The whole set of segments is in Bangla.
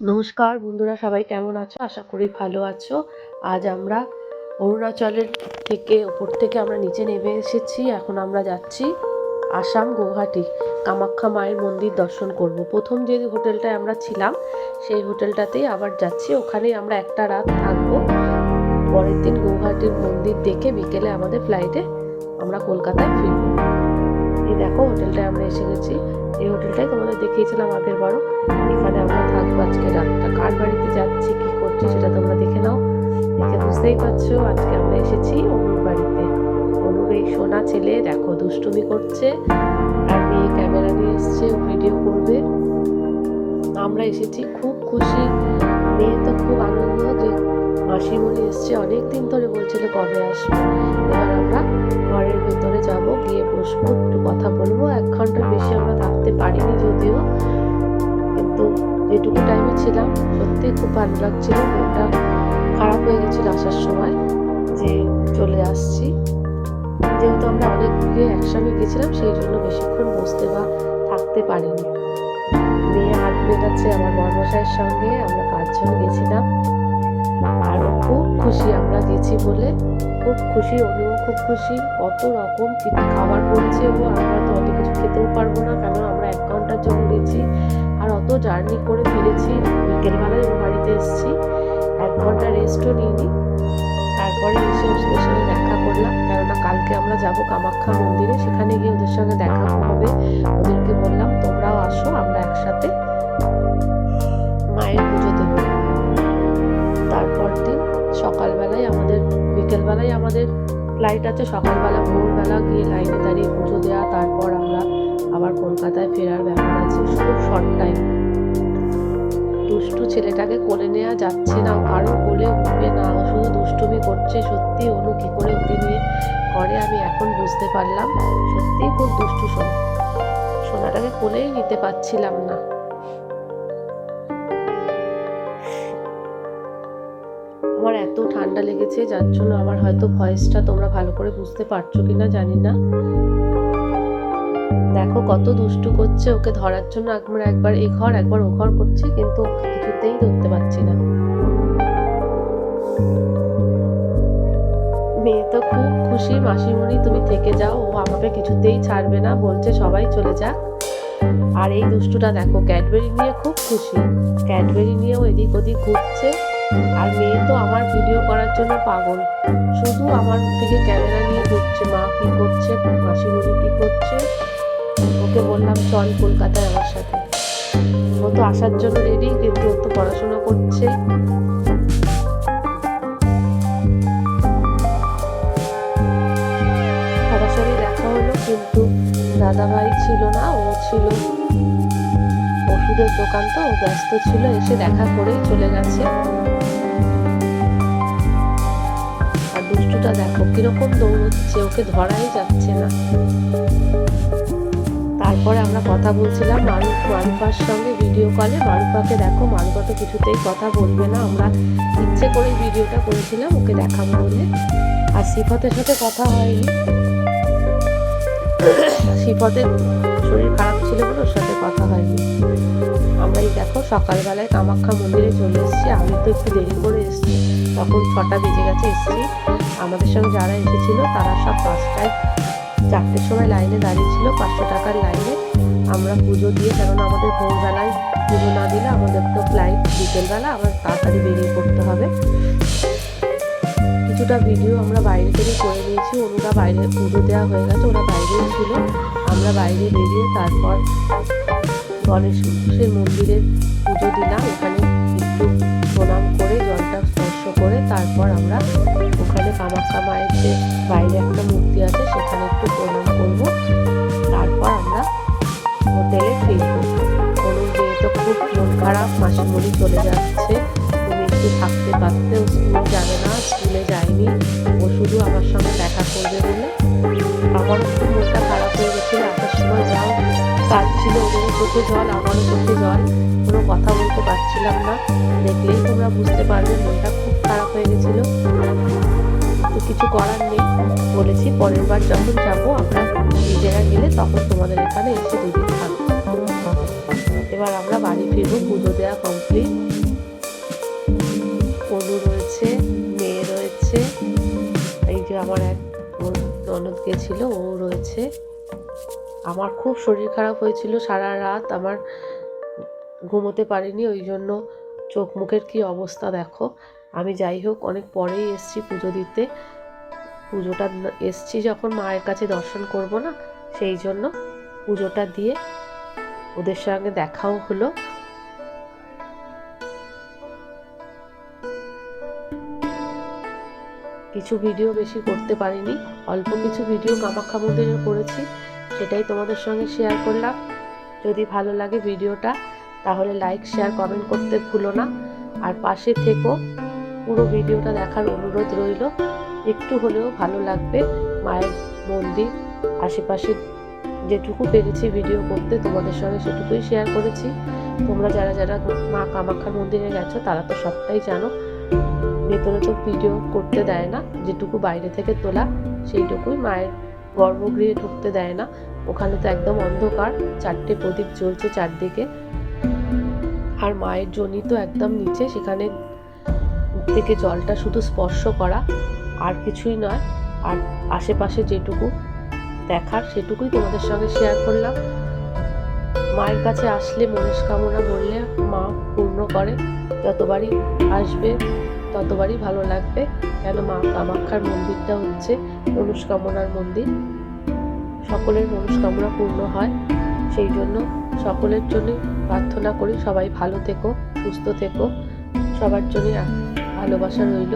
নমস্কার, বন্ধুরা সবাই কেমন আছো? আশা করি ভালো আছো। আজ আমরা অরুণাচলের থেকে, ওপর থেকে আমরা নিচে নেমে এসেছি। এখন আমরা যাচ্ছি আসাম গৌহাটি। কামাখ্যা মায়ের মন্দির দর্শন করব। প্রথম যে হোটেলটায় আমরা ছিলাম, সেই হোটেলটাতেই আবার যাচ্ছি। ওখানেই আমরা একটা রাত থাকব। পরের দিন গৌহাটির মন্দির দেখে বিকেলে আমাদের ফ্লাইটে আমরা কলকাতায় ফিরব। এই দেখো, হোটেলটায় আমরা এসে গেছি। এই হোটেলটাই তোমাদের দেখিয়েছিলাম আগের বারও। এখানে আমরা থাকব আজকে রাতটা। কার বাড়িতে যাচ্ছি, কি করছি সেটা তোমরা দেখে নাও। দেখে বুঝতেই পারছ, আজকে আমরা এসেছি অনুর বাড়িতে। অনুর এই সোনা ছেলে, দেখো, দুষ্টুমি করছে। আর মেয়ে ক্যামেরা নিয়ে এসছে ভিডিও করবে। আমরা এসেছি খুব খুশি। মেয়ে তো খুব আনন্দ যে মাসিমণি এসছে অনেক দিন ধরে বলছিল কবে আসবে। এবার আমরা ঘরের ভেতরে যাব, গিয়ে বসবো, একটু কথা বলব। এক ঘণ্টার বেশি আমরা থাকতে পারিনি যদিও। কিন্তু যেটুকু টাইমে ছিলাম সত্যি খুব ভালো লাগছিল। মনটা খারাপ হয়ে গেছিল আসার সময় যে চলে আসছি। যেহেতু আমরা অনেক দূরে একসঙ্গে গেছিলাম, সেই জন্য বেশিক্ষণ বসতে বা থাকতে পারিনি। মেয়ে হাত মেটাচ্ছে আমার বর্মশাইয়ের সঙ্গে, আমরা পাঁচজন গেছিলাম। আর খুব খুশি আমরা গেছি বলে খুব খুশি অনুও খুব খুশি। কত রকম খাবার করছে ও, আমরা তো অত কিছু খেতেও পারব না কেন আমরা এক ঘণ্টার জন্য গেছি। আর অত জার্নি করে ফিরেছি, বিকেলবেলায় ওর বাড়িতে এসেছি। এক ঘণ্টা রেস্টও নিইনি। তারপরে এসে ওদের সঙ্গে দেখা করলাম, কেননা কালকে আমরা যাব কামাখ্যা মন্দিরে। সেখানে গিয়ে ওদের সঙ্গে দেখা হবে। ওদেরকে বললাম, তোমরাও আসো, আমরা একসাথে আমাদের ফ্লাইট আছে, সকালবেলা, ভোরবেলা গিয়ে লাইনে দাঁড়িয়ে পুজো দেওয়া তারপর আমরা আবার কলকাতায় ফেরার ব্যাপার আছে খুব শর্ট টাইম দুষ্টু ছেলেটাকে কোলে নেওয়া যাচ্ছে না, কারও কোলে উঠবে না, ও শুধু দুষ্টুমি করছে, সত্যি অনু কি করে ওকে নিয়ে করে আমি এখন বুঝতে পারলাম, সত্যিই খুব দুষ্টু সোনা সোনাটাকে কোলেই নিতে পারছিলাম না। এত ঠান্ডা লেগেছে, যার জন্য আমার হয়তো ভয়েসটা তোমরা ভালো করে বুঝতে পারছ কিনা জানি না। দেখো কত দুষ্টু করছে, ওকে ধরার জন্য একবার একবার এ ঘর, একবার ও ঘর করছে, কিন্তু কিছুতেই ধরতে পারছি না। মেয়ে তো খুব খুশি, মাসিমণি তুমি থেকে যাও, ও আমাকে কিছুতেই ছাড়বে না, বলছে সবাই চলে যাক। আর এই দুষ্টুটা দেখো, ক্যাডবেরি নিয়ে খুব খুশি, ক্যাডবেরি নিয়েও এদিক ওদিক ঘুরছে। আর মেয়ে তো আমার ভিডিও করার জন্য পাগল। শুধু আমার থেকে ক্যামেরা নিয়ে ঘুরছে, মা কি করছে, মাসিমণি কি করছে? ওকে বললাম, চল কলকাতায় আমার সাথে। ও তো আসার জন্য রেডি কিন্তু ও তো পড়াশোনা করছে। সরাসরি দেখা হলো, কিন্তু দাদাভাই ছিল না, ও ছিল ওষুধের দোকান তো ব্যস্ত ছিল, এসে দেখা করেই চলে গেছে। আর দুষ্টুটা দেখো, কীরকম দৌড়চ্ছে, ওকে ধরাই যাচ্ছে না। তারপরে আমরা কথা বলছিলাম মারুফ মারুফার সঙ্গে ভিডিও কলে মারুফাকে দেখো, মারুফা তো কিছুতেই কথা বলবে না। আমরা ইচ্ছে করে ভিডিওটা করেছিলাম, ওকে দেখাবো বলে। আর সিফতের সাথে কথা হয়নি। সিফতের শরীর খারাপ ছিল বলে ওর সাথে কথা হয়নি। আমরা এই দেখো, সকালবেলায় কামাখ্যা মন্দিরে চলে এসেছি। আমি তো একটু দেরি করে এসেছি। তখন ছটা বেজে গেছে, এসেছি। আমাদের সঙ্গে যারা এসেছিল, তারা সব পাঁচটায়, চারটের সময় লাইনে দাঁড়িয়েছিল পাঁচশো টাকার লাইনে। আমরা পুজো দিয়ে, কেননা আমাদের ভোরবেলায় পুজো না দিলে আমাদের তো ফ্লাইট বিকেলবেলা, আবার তাড়াতাড়ি বেরিয়ে পড়তে হবে। কিছুটা ভিডিও আমরা বাইরে থেকে করে নিয়েছি। ওরা বাইরে পুজো দেওয়া হয়ে গেছে, ওরা বাইরেই ছিল। আমরা বাইরে বেরিয়ে তারপর গণেশের মন্দিরের পুজো দিলাম। এখানে একটু প্রণাম করে, জলটা স্পর্শ করে তারপর আমরা ওখানে কামাখ্যা মায়ের যে বাইরে একটা মূর্তি আছে, সেখানে একটু প্রণাম করব। তারপর আমরা হোটেলে ফিরবো। অনুর মেয়ে তো খুব মন খারাপ, মাসিমণি চলে যাচ্ছে। তুমি একটু থাকতে পারতে স্কুল যাবে না, স্কুলে যায়নি। ও শুধু আমার সঙ্গে দেখা করবে বলে। আমার খুব মনটা খারাপ হয়ে সময় যাও। কাঁদছিল ওদেরও চোখে জল, আমারও চোখে জল। কোনো কথা বলতে পারছিলাম না। দেখলেই তোমরা বুঝতে পারবে, মনটা খুব খারাপ হয়ে গেছিল। তো কিছু করার নেই। বলেছি পরের বার যখন যাব, আমরা নিজেরা গেলে তখন তোমাদের এখানে এসে দুদিন থাকব। এবার আমরা বাড়ি ফিরবো, পুজো দেওয়া কমপ্লিট অনু রয়েছে, মেয়ে রয়েছে। এই যে আমার এক ননদ গেছিল, ও রয়েছে। আমার খুব শরীর খারাপ হয়েছিল, সারা রাত আমার ঘুমোতে পারিনি, ওই জন্য চোখ মুখের কি অবস্থা দেখো। আমি যাই হোক, অনেক পরেই এসছি পুজো দিতে। পুজোটা এসছি যখন মায়ের কাছে দর্শন করব না, সেই জন্য পুজোটা দিয়ে ওদের সঙ্গে দেখাও হলো। কিছু ভিডিও বেশি করতে পারিনি, অল্প কিছু ভিডিও কামাখ্যা করেছি। সেটাই তোমাদের সঙ্গে শেয়ার করলাম। যদি ভালো লাগে ভিডিওটা, তাহলে লাইক শেয়ার কমেন্ট করতে ভুলো না। আর পাশে থেকো, পুরো ভিডিওটা দেখার অনুরোধ রইল। একটু হলেও ভালো লাগবে মায়ের মন্দির, আশেপাশে যেটুকু পেরেছি ভিডিও করতে, তোমাদের সঙ্গে সেটুকুই শেয়ার করেছি। তোমরা যারা যারা মা কামাখ্যার মন্দিরে গেছো, তারা তো সবটাই জানো। ভেতরে তো ভিডিও করতে দেয় না, যেটুকু বাইরে থেকে তোলা, সেইটুকুই মায়ের গর্ভগৃহে ঢুকতে দেয় না। ওখানে তো একদম অন্ধকার, চারটে প্রদীপ জ্বলছে চারদিকে। আর মায়ের জনি তো একদম নিচে, সেখানে থেকে জলটা শুধু স্পর্শ করা, আর কিছুই নয়। আর আশেপাশে যেটুকু দেখার, সেটুকুই তোমাদের সঙ্গে শেয়ার করলাম। মায়ের কাছে আসলে মনস্কামনা বললে মা পূর্ণ করে। যতবারই আসবে ততবারই ভালো লাগবে কেন মা কামাখ্যার মন্দিরটা হচ্ছে মনস্কামনার মন্দির। সকলের মনস্কামনা পূর্ণ হয়, সেই জন্য সকলের জন্য প্রার্থনা করি সবাই ভালো থেকো, সুস্থ থেকো। সবার জন্য ভালোবাসা রইল।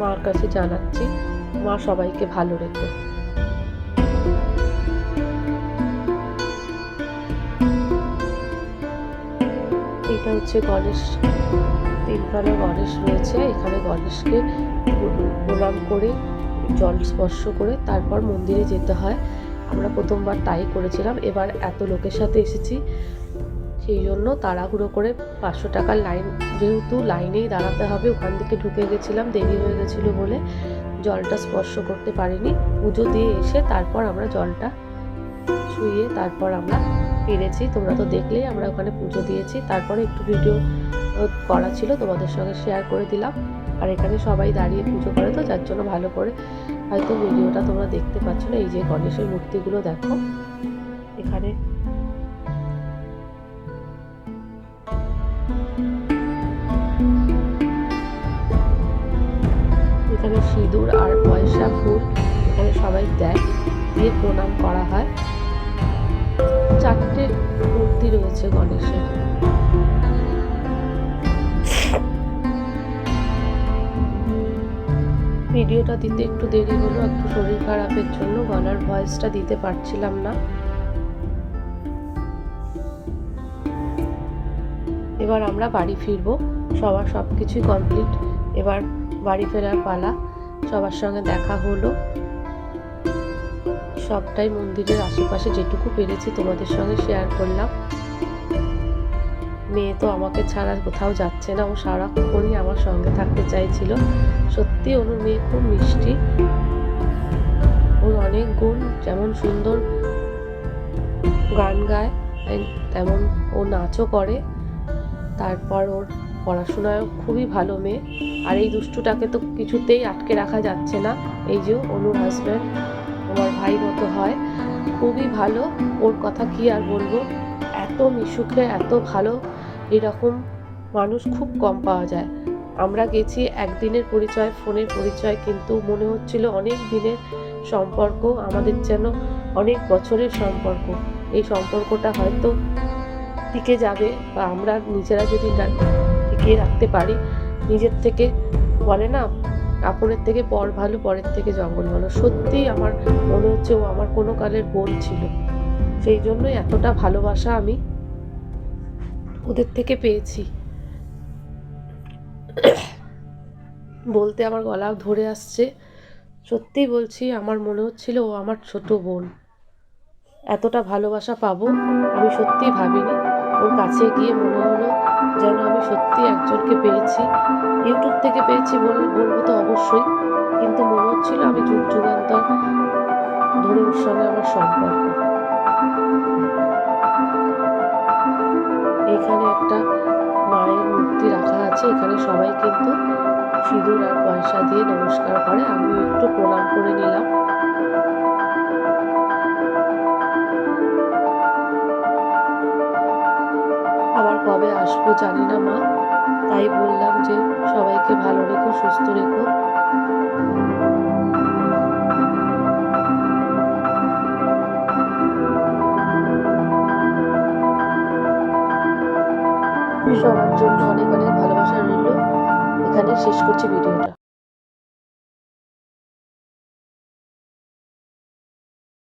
মার কাছে জানাচ্ছি, মা সবাইকে ভালো রেখো। এটা হচ্ছে গণেশ তিনখানা গণেশ রয়েছে। এখানে গণেশকে প্রণাম করে, জল স্পর্শ করে তারপর মন্দিরে যেতে হয়। আমরা প্রথমবার তাই করেছিলাম। এবার এত লোকের সাথে এসেছি, সেই জন্য তাড়াহুড়ো করে পাঁচশো টাকার লাইন, যেহেতু লাইনেই দাঁড়াতে হবে, ওখান থেকে ঢুকে গেছিলাম, দেরি হয়ে গেছিল বলে জলটা স্পর্শ করতে পারিনি। পুজো দিয়ে এসে তারপর আমরা জলটা শুয়ে তারপর আমরা ফিরেছি। তোমরা তো দেখলেই আমরা ওখানে পুজো দিয়েছি। তারপরে একটু ভিডিও করা ছিল, তোমাদের সঙ্গে শেয়ার করে দিলাম। আর এখানে সবাই দাঁড়িয়ে পুজো করে তো, যার জন্য ভালো করে হয়তো ভিডিওটা তোমরা দেখতে পাচ্ছ না। এই যে গণেশের মূর্তিগুলো দেখো। এখানে এখানে সিঁদুর আর পয়সা ফুল এখানে সবাই দেয়, দিয়ে প্রণাম করা হয়। চারটে মূর্তি রয়েছে গণেশের। ভিডিওটা দিতে একটু দেরি হলো, একটু শরীর খারাপের জন্য গলার ভয়েসটা দিতে পারছিলাম না। এবার আমরা বাড়ি ফিরবো, সবার সব কিছুই কমপ্লিট এবার বাড়ি ফেরার পালা, সবার সঙ্গে দেখা হলো। সবটাই মন্দিরের আশেপাশে যেটুকু পেরেছি তোমাদের সঙ্গে শেয়ার করলাম। মেয়ে তো আমাকে ছাড়া কোথাও যাচ্ছে না। ও সারাক্ষণই আমার সঙ্গে থাকতে চাইছিল। সত্যি ওর মেয়ে খুব মিষ্টি। ওর অনেক গুণ, যেমন সুন্দর গান গায় তেমন ও নাচও করে। তারপর ওর পড়াশোনায় খুবই ভালো মেয়ে। আর এই দুষ্টুটাকে তো কিছুতেই আটকে রাখা যাচ্ছে না। এই যে অনুর হাজব্যান্ড আমার ভাই মতো হয়। খুবই ভালো। ওর কথা কি আর বলব? এত মিশুকে, এত ভালো। এরকম মানুষ খুব কম পাওয়া যায়। আমরা গেছি একদিনের পরিচয়, ফোনের পরিচয়, কিন্তু মনে হচ্ছিল অনেক দিনের সম্পর্ক, আমাদের যেন অনেক বছরের সম্পর্ক। এই সম্পর্কটা হয়তো টিকে যাবে বা আমরা নিজেরা যদি টিকিয়ে রাখতে পারি, নিজের থেকে বলে না, আপনের থেকে পর ভালো, পরের থেকে জঙ্গল ভালো। সত্যিই আমার মনে হচ্ছে ও আমার কোনো কালের বোন ছিল। সেই জন্যই এতটা ভালোবাসা আমি ওদের থেকে পেয়েছি। বলতে আমার গলা ধরে আসছে। সত্যিই বলছি, আমার মনে হচ্ছিল ও আমার ছোট বোন। এতটা ভালোবাসা পাবো আমি সত্যিই ভাবিনি। ওর কাছে গিয়ে মনে হলো যেন আমি সত্যি একজনকে পেয়েছি। ইউটিউব থেকে পেয়েছি বলব তো অবশ্যই। কিন্তু মনে হচ্ছিল আমি যুগ যুগান্তর ধরে ওর সঙ্গে আমার সম্পর্ক। এখানে একটা মায়ের মূর্তি রাখা আছে। এখানে সবাই কিন্তু সিঁদুর আর পয়সা দিয়ে নমস্কার করে। আমি একটু প্রণাম করে নিলাম। আবার কবে আসব জানি না মা। তাই বললাম যে সবাইকে ভালো রেখো, সুস্থ রেখো। সবার জন্য অনেক অনেক ভালোবাসা রইল। এখানে শেষ করছি ভিডিওটা।